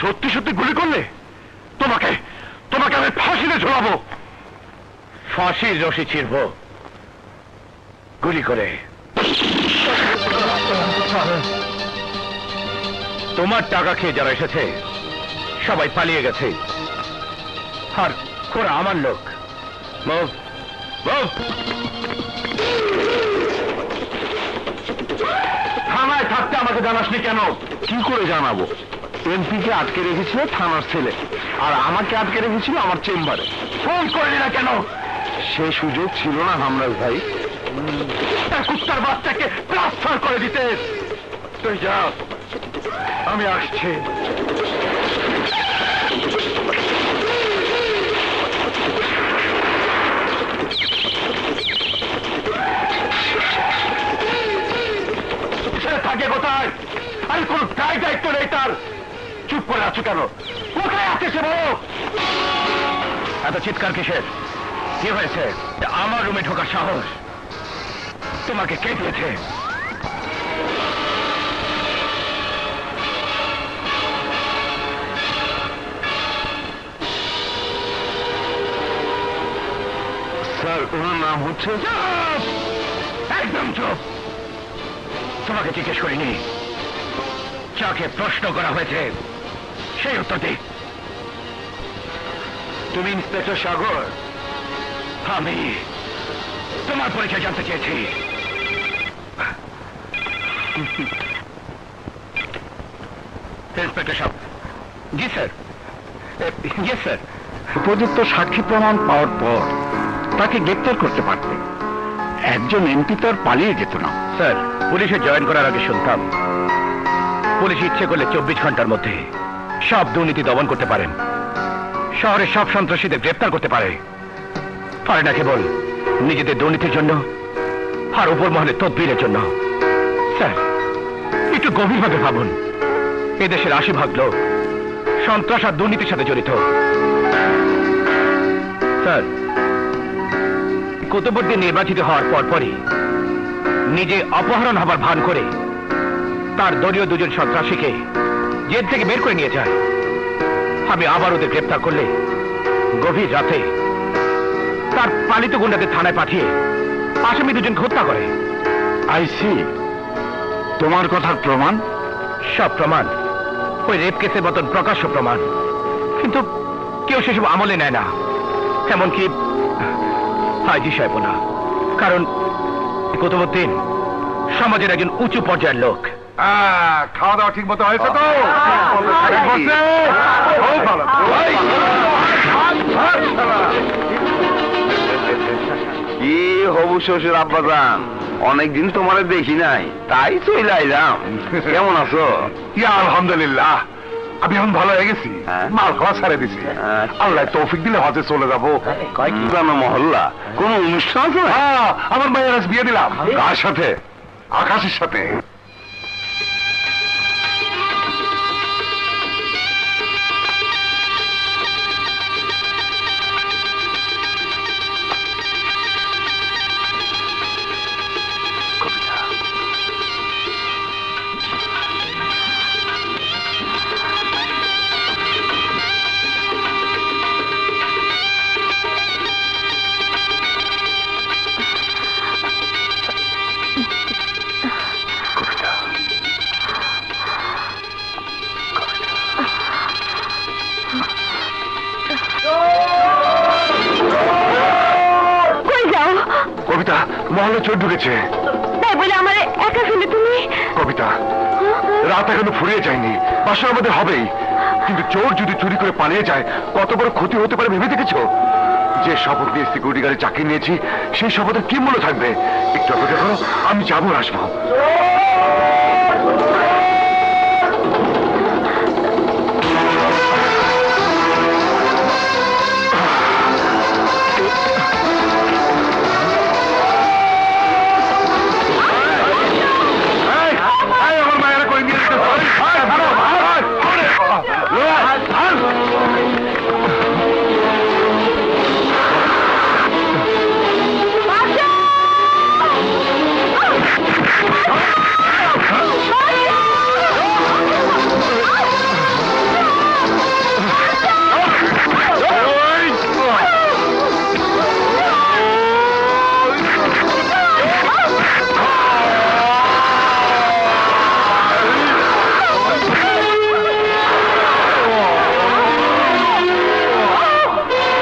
সত্যি সত্যি গুলি করলে তোমাকে তোমাকে আমি ফাঁসিতে ঝোলাবো। ফাঁসির রশি ছিড়ব। গুলি করে। তোমার টাকা খেয়ে যারা এসেছে, সবাই পালিয়ে গেছে। আর ওরা আমার লোক। থানায় থাকতে আমাকে জানাসনি কেন? কি করে জানাব? এমপি কে আটকে রেখেছিল থানার ছেলে। আর আমাকে আটকে রেখেছিল আমার চেম্বারে। ফোন করলি না কেন? সে সুযোগ ছিল না হামরাজ ভাই। কুত্তার বাচ্চাকে ট্রান্সফার করে দিতে। তুই যা, আমি আসছি। থাকে কোথায়? আরে কোন দায় দায়িত্ব নেই তার। চুপ করে আছো কেন? কোথায় আছে সে বলো? এত চিৎকার কিসের? কি হয়েছে? আমার রুমে ঢোকার সাহস। তোমাকে কে দিয়েছে? স্যার, ওনার নাম হচ্ছে একদম চুপ! তোমাকে জিজ্ঞেস করিনি। যাকে প্রশ্ন করা হয়েছে সেই উত্তর দিক তুমি ইন্সপেক্টর সাগর। আমি তোমার পরিচয় জানতে চেয়েছি। ইন্সপেক্টর সাহেব জি স্যার। Yes sir. উপযুক্ত সাক্ষী প্রমাণ পাওয়ার পর তাকে গ্রেপ্তার করতে পারতে। একজন এমপি তো আর পালিয়ে যেত না। স্যার পুলিশে জয়েন করার আগে শুনতাম। পুলিশ ইচ্ছে করলে চব্বিশ ঘণ্টার মধ্যে সব দুর্নীতি দমন করতে পারেন। শহরের সব সন্ত্রাসীদের গ্রেপ্তার করতে পারে। পারে না কেবল নিজেদের দুর্নীতির জন্য, আর উপর মহলে তদবিরের জন্য। স্যার, একটু গভীরভাবে ভাবুন। এদেশের আশি ভাগ লোক, সন্ত্রাস আর দুর্নীতির সাথে জড়িত। স্যার কুতুবুদ্দি নির্বাচিত হওয়ার পরপরই নিজে অপহরণ হবার ভান করে তার দলীয় দুজন সন্ত্রাসীকে জেল থেকে বের করে নিয়ে যায়। আমি আবার ওদের গ্রেপ্তার করলে গভীর রাতে তার পালিত গুন্ডাদের থানায় পাঠিয়ে আসামি দুজন হত্যা করে। আইসি তোমার কথার প্রমাণ? সব প্রমাণ। ওই রেপ কেসের মতন প্রকাশ্য প্রমাণ। কিন্তু কেউ সেসব আমলে নেয় না। এমনকি হাজি সাহেব না। কারণ কুতুবুদ্দিন সমাজের একজন উঁচু পর্যায়ের লোক। খাওয়া দাওয়া ঠিক মতো হয়েছে। তো হ্যাঁ, হচ্ছে? খুব ভালো। কি হবু শ্বশুর আব্বাজান? অনেকদিন তোমারে দেখি নাই। তাই চলে আইলাম। কেমন আছো? আলহামদুলিল্লাহ। আমি এখন ভালো হয়ে গেছি। হ্যাঁ। মাল খাওয়া ছেড়ে দিছি। আচ্ছা। আল্লাহ তৌফিক দিলে হজে চলে যাব। জানো মহল্লা কোন অনুষ্ঠান আছে? হ্যাঁ আমার মেয়ের আজ বিয়ে দিলাম। কার সাথে? আকাশের সাথে। মহলে চোর ঢুকেছে। তাই বলে আমার একা ফেলে তুমি? কবিতা রাত এখনও ফুরিয়ে যায়নি। বাসন আমাদের হবেই। কিন্তু চোর যদি চুরি করে পালিয়ে যায় কত বড় ক্ষতি হতে পারে ভেবে দেখেছ? যে শপথ দিয়ে সিকিউরিটি গার্ডে চাকরি নিয়েছি সেই শপথের কি মূল্য থাকবে? একটু অপেক্ষা করো আমি যাব আসব।